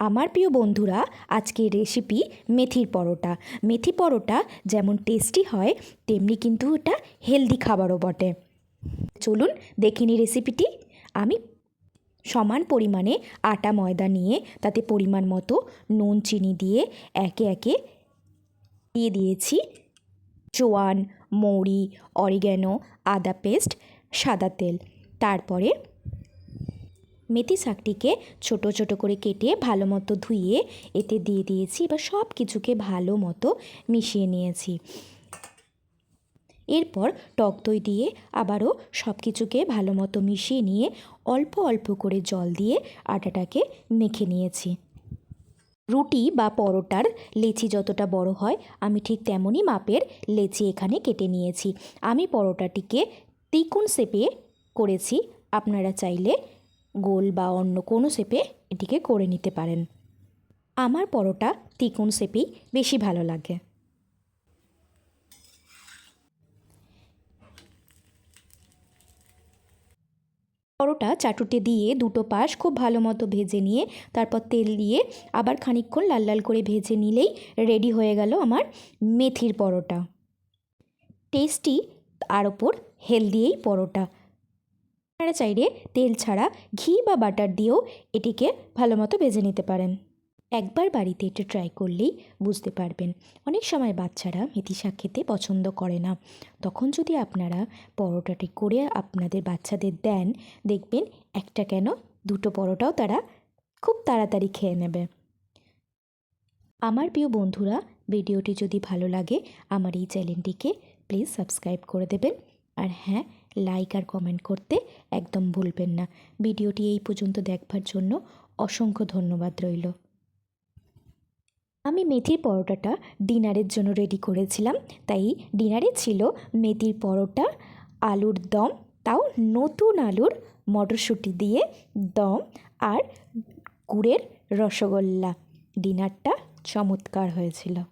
আমার প্রিয় বন্ধুরা, আজকের রেসিপি মেথির পরোটা। মেথি পরোটা যেমন টেস্টি হয়, তেমনি কিন্তু এটা হেলদি খাবারও বটে। চলুন দেখিনি রেসিপিটি আমি সমান পরিমাণে আটা ময়দা নিয়ে, তাতে পরিমাণ মতো নুন, চিনি দিয়ে একে একে দিয়ে দিয়েছি। জোয়ান, মৌরি অরিগ্যানো আদা পেস্ট সাদা তেল। তারপরে মেথি শাকটিকে ছোট ছোট করে কেটে ভালো মতো ধুয়ে এতে দিয়ে দিয়েছি এবার সব কিছুকে ভালো মতো মিশিয়ে নিয়েছি। এরপর টক দই দিয়ে আবারও সব কিছুকে ভালো মতো মিশিয়ে নিয়ে অল্প অল্প করে জল দিয়ে আটাটাকে মেখে নিয়েছি। রুটি বা পরোটার লেচি যতটা বড় হয়, আমি ঠিক তেমনই মাপের লেচি এখানে কেটে নিয়েছি। আমি পরোটাটিকে তিকুন শেপে করেছি, আপনারা চাইলে গোল বা অন্য কোনো শেপে এটিকে করে নিতে পারেন। আমার পরোটা তিকুন শেপেই বেশি ভালো লাগে। পরোটা চাটুতে দিয়ে দুটো পাশ খুব ভালো মতো ভেজে নিয়ে, তারপর তেল দিয়ে আবার খানিকক্ষণ লাল লাল করে ভেজে নিলেই রেডি হয়ে গেল আমার মেথির পরোটা। টেস্টি আর ওপর হেলদি এই পরোটা। আপনারা চাইলে তেল ছাড়া ঘি বা বাটার দিয়েও এটিকে ভালো মতো ভেজে নিতে পারেন। একবার বাড়িতে এটা ট্রাই করলেই বুঝতে পারবেন। অনেক সময় বাচ্চারা মেথি শাক খেতে পছন্দ করে না। তখন যদি আপনারা পরোটাটি করে আপনাদের বাচ্চাদের দেন, দেখবেন একটা কেন দুটো পরোটাও তারা খুব তাড়াতাড়ি খেয়ে নেবে। আমার প্রিয় বন্ধুরা, ভিডিওটি যদি ভালো লাগে, আমার এই চ্যানেলটিকে প্লিজ সাবস্ক্রাইব করে দেবেন। আর হ্যাঁ লাইক আর কমেন্ট করতে একদম ভুলবেন না। ভিডিওটি এই পর্যন্ত দেখবার জন্য অসংখ্য ধন্যবাদ রইল। আমি মেথির পরোটাটা ডিনারের জন্য রেডি করেছিলাম, তাই ডিনারে ছিল মেথির পরোটা, আলুর দম, তাও নতুন আলুর মটরশুঁটি দিয়ে দম আর গুড়ের রসগোল্লা। ডিনারটা চমৎকার হয়েছিল।